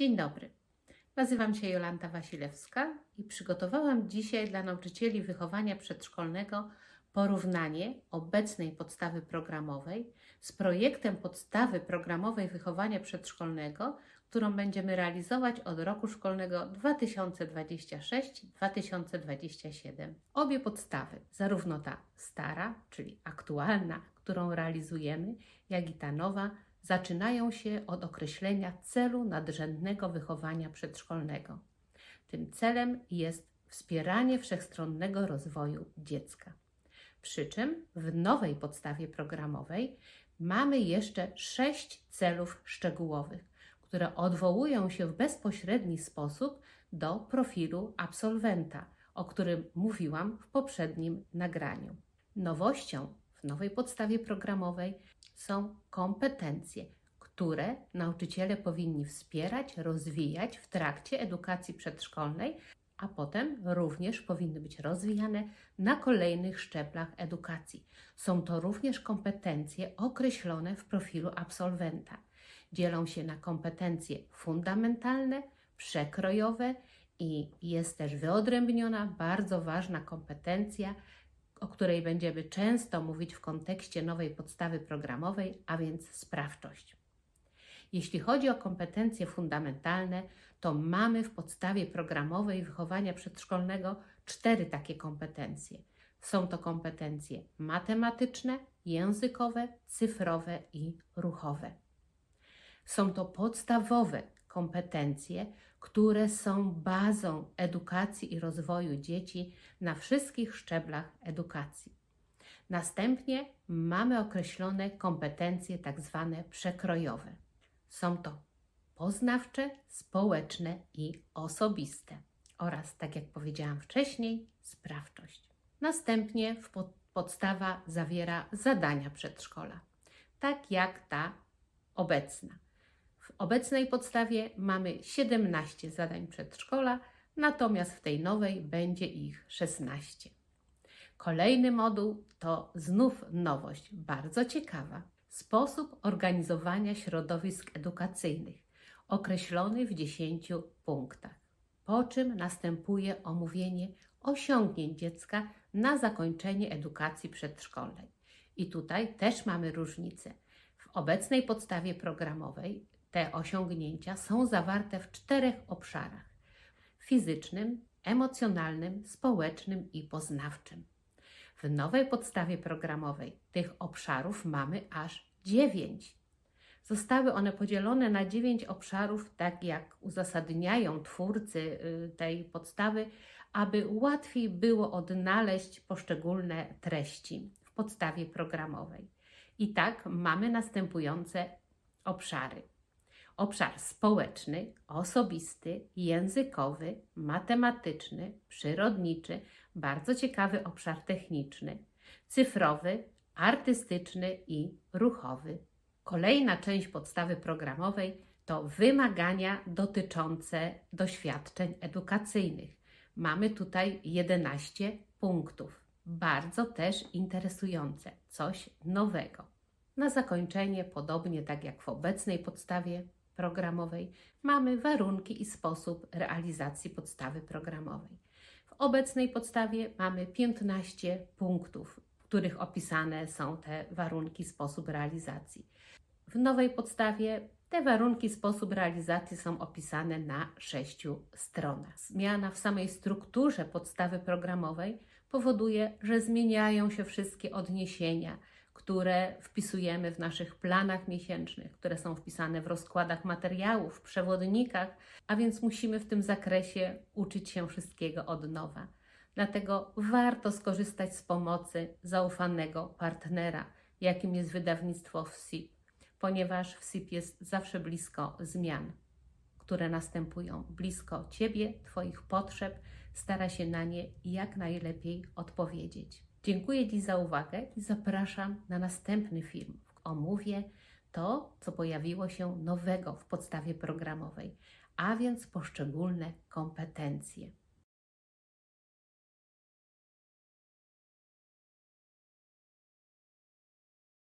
Dzień dobry. Nazywam się Jolanta Wasilewska i przygotowałam dzisiaj dla nauczycieli wychowania przedszkolnego porównanie obecnej podstawy programowej z projektem podstawy programowej wychowania przedszkolnego, którą będziemy realizować od roku szkolnego 2026-2027. Obie podstawy, zarówno ta stara, czyli aktualna, którą realizujemy, jak i ta nowa, zaczynają się od określenia celu nadrzędnego wychowania przedszkolnego. Tym celem jest wspieranie wszechstronnego rozwoju dziecka. Przy czym w nowej podstawie programowej mamy jeszcze sześć celów szczegółowych, które odwołują się w bezpośredni sposób do profilu absolwenta, o którym mówiłam w poprzednim nagraniu. Nowością w nowej podstawie programowej są kompetencje, które nauczyciele powinni wspierać, rozwijać w trakcie edukacji przedszkolnej, a potem również powinny być rozwijane na kolejnych szczeblach edukacji. Są to również kompetencje określone w profilu absolwenta. Dzielą się na kompetencje fundamentalne, przekrojowe i jest też wyodrębniona bardzo ważna kompetencja, o której będziemy często mówić w kontekście nowej podstawy programowej, a więc sprawczość. Jeśli chodzi o kompetencje fundamentalne, to mamy w podstawie programowej wychowania przedszkolnego cztery takie kompetencje. Są to kompetencje matematyczne, językowe, cyfrowe i ruchowe. Są to podstawowe kompetencje, które są bazą edukacji i rozwoju dzieci na wszystkich szczeblach edukacji. Następnie mamy określone kompetencje tak zwane przekrojowe. Są to poznawcze, społeczne i osobiste oraz, tak jak powiedziałam wcześniej, sprawczość. Następnie podstawa zawiera zadania przedszkola, tak jak ta obecna. W obecnej podstawie mamy 17 zadań przedszkola, natomiast w tej nowej będzie ich 16. Kolejny moduł to znów nowość, bardzo ciekawa. Sposób organizowania środowisk edukacyjnych, określony w 10 punktach. Po czym następuje omówienie osiągnięć dziecka na zakończenie edukacji przedszkolnej. I tutaj też mamy różnicę. W obecnej podstawie programowej te osiągnięcia są zawarte w czterech obszarach: fizycznym, emocjonalnym, społecznym i poznawczym. W nowej podstawie programowej tych obszarów mamy aż dziewięć. Zostały one podzielone na dziewięć obszarów, tak jak uzasadniają twórcy y, tej podstawy, aby łatwiej było odnaleźć poszczególne treści w podstawie programowej. I tak mamy następujące obszary obszar społeczny, osobisty, językowy, matematyczny, przyrodniczy, bardzo ciekawy obszar techniczny, cyfrowy, artystyczny i ruchowy. Kolejna część podstawy programowej to wymagania dotyczące doświadczeń edukacyjnych. Mamy tutaj 11 punktów. Bardzo też interesujące, coś nowego. Na zakończenie, podobnie tak jak w obecnej podstawie programowej, mamy warunki i sposób realizacji podstawy programowej. W obecnej podstawie mamy 15 punktów, w których opisane są te warunki, sposób realizacji. W nowej podstawie te warunki, sposób realizacji są opisane na sześciu stronach. Zmiana w samej strukturze podstawy programowej powoduje, że zmieniają się wszystkie odniesienia które wpisujemy w naszych planach miesięcznych, które są wpisane w rozkładach materiałów, w przewodnikach, a więc musimy w tym zakresie uczyć się wszystkiego od nowa. Dlatego warto skorzystać z pomocy zaufanego partnera, jakim jest wydawnictwo WSIP, ponieważ WSIP jest zawsze blisko zmian, które następują, blisko Ciebie, Twoich potrzeb, stara się na nie jak najlepiej odpowiedzieć. Dziękuję Ci za uwagę i zapraszam na następny film. Omówię to, co pojawiło się nowego w podstawie programowej, a więc poszczególne kompetencje.